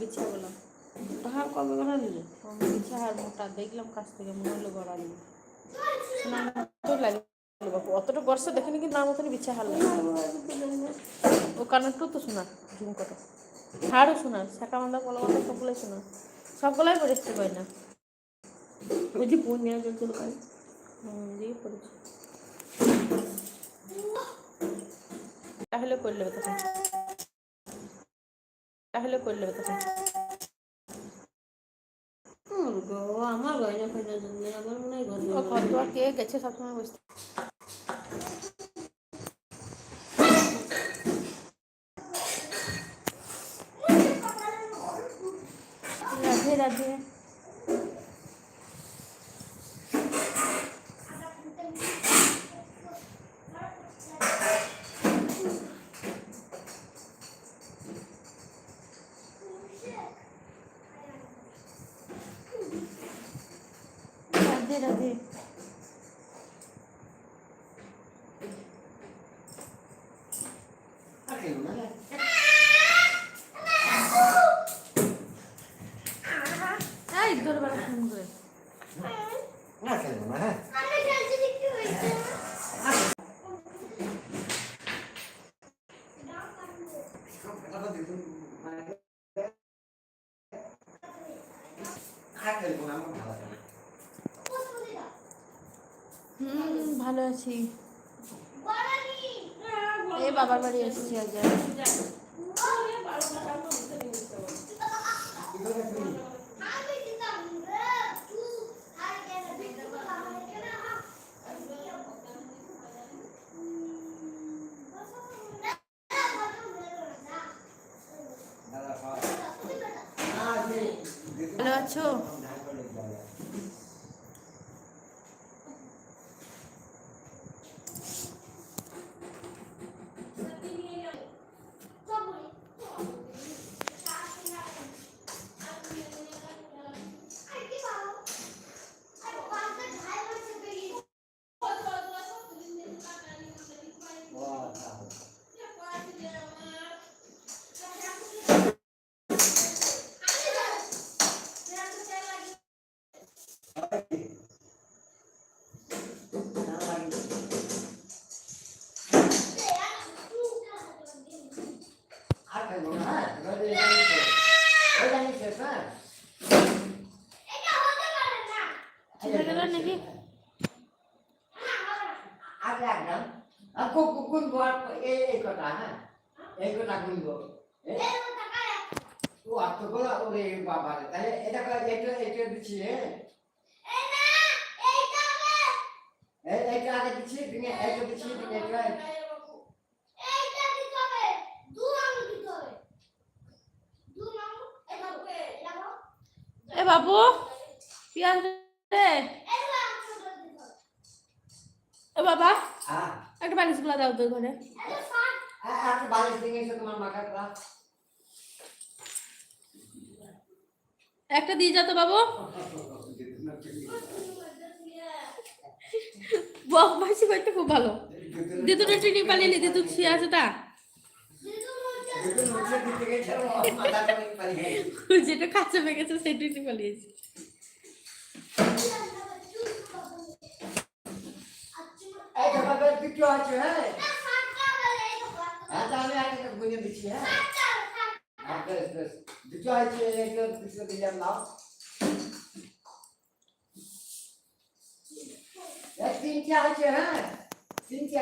বিছা বললাম হ্যাঁ কবে করে নিলে বিছা আর মোটা দেখলাম কাছ থেকে মনে হলো গড়া দিল লাগে। বাপু অতটা বর্ষা দেখিনি কিন্তু আমার মতনই বিছা হাল লাগে। ও কানেরটাও তো শোনার ঝুম হাড়ও শোনার শাখা মান্দা কলা মান্দা সবগুলোই শোনার সবগুলাই পরিষ্কার পাই না। ওই যে পূর্ণিমা চলছিল কাল। হুম দিয়ে পড়েছি। তাহলে করে নেবে তখন। তাহলে করে নেবে তখন গো আমার গয়না ফয়না জন্য আমার মনে হয় ঘর ও ঘর দুয়ার কে গেছে সবসময় বসতে রাধে রাধে রাধে রাধে। এই ধরে বেলা ফোন করে হুম ভালো আছি। এই বাবার বাড়ি এসেছি আজ ভালো আছো? চলে গেল নাকি কোন এই কথা হ্যাঁ এই কথা গুনবো ও এতগুলো ওরে বাবা এটা এটা এটা দিচ্ছি হ্যাঁ এই এটা আগে দিচ্ছি তুমি এটা দিচ্ছি তুমি এটা এ বাবু পিয়াজ রে এ বাবা হ্যাঁ একটা বালিশগুলা দাও তো ঘরে একটা বালিশ দিয়ে এসে তোমার একটা দিয়ে যাও তো বাবু বকবাসি করতে খুব ভালো। দিদুটা ট্রেনিং পালিয়ে দিদু শুয়ে আছে তা। যেটা কাছে পেয়ে সেই ট্রেনিং পালিয়েছে। হ্যাঁ দিচ্ছি হ্যাঁ আছে দিলাম এক তিনটে আছে হ্যাঁ তিনটে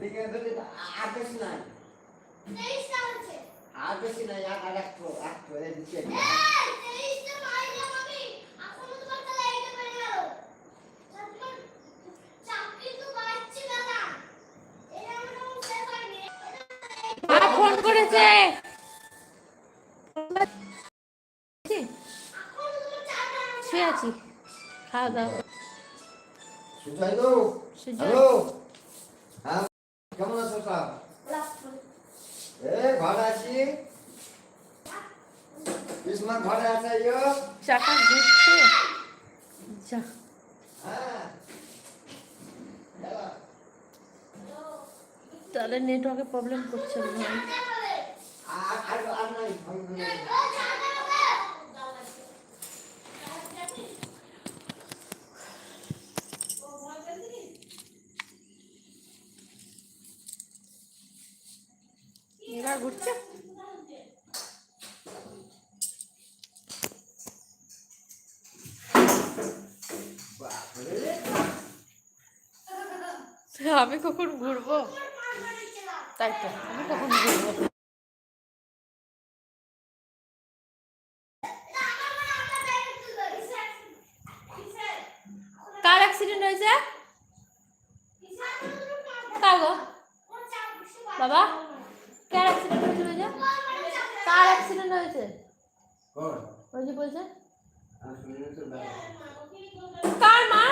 দিকে ধরে আর বেশি নাই আর বেশি নাই আর আর একটু একটু এই দিকে ফোন করেছে শুয়ে আছি। খাওয়া দাওয়া। হ্যালো হ্যাঁ কেমন আছো সব এ ভালো আছি বিসমান ভালো আছে ইয়ো চাকা ঘুরছে যা তাহলে নেটওয়ার্কে প্রবলেম করছে। নীলা ঘুরছে আমি কখন ঘুরবো? তাই তো আমি কখন ঘুরবো? কার অ্যাক্সিডেন্ট হয়েছে? কার গো বাবা কার অ্যাক্সিডেন্ট হয়েছে বলছে? কার অ্যাক্সিডেন্ট হয়েছে? ওই যে বলছে। কার মা?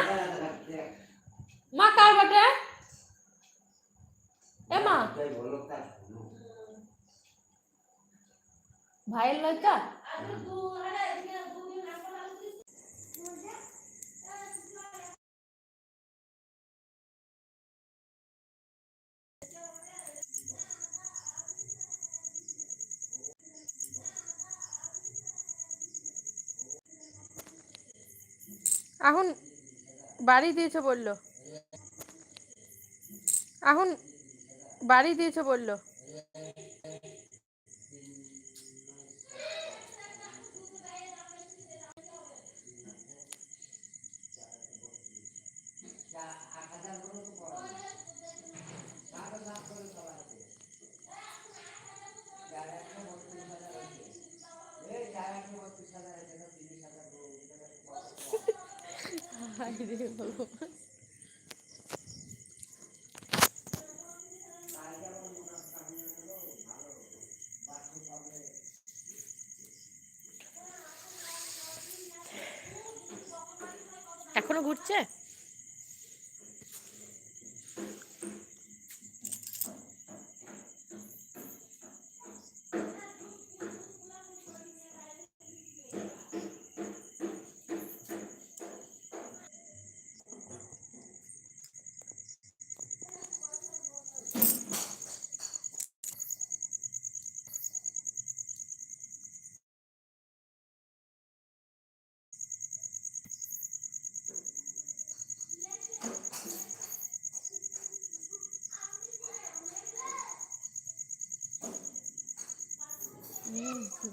মা কার বটে? এ মা তাই বলো কাজ শোনো। ভাইয়ের লয়টা এখন বাড়ি দিয়েছে বলল এখন বাড়ি দিয়েছে বলল। হায় রে ঘুরছে? すごい。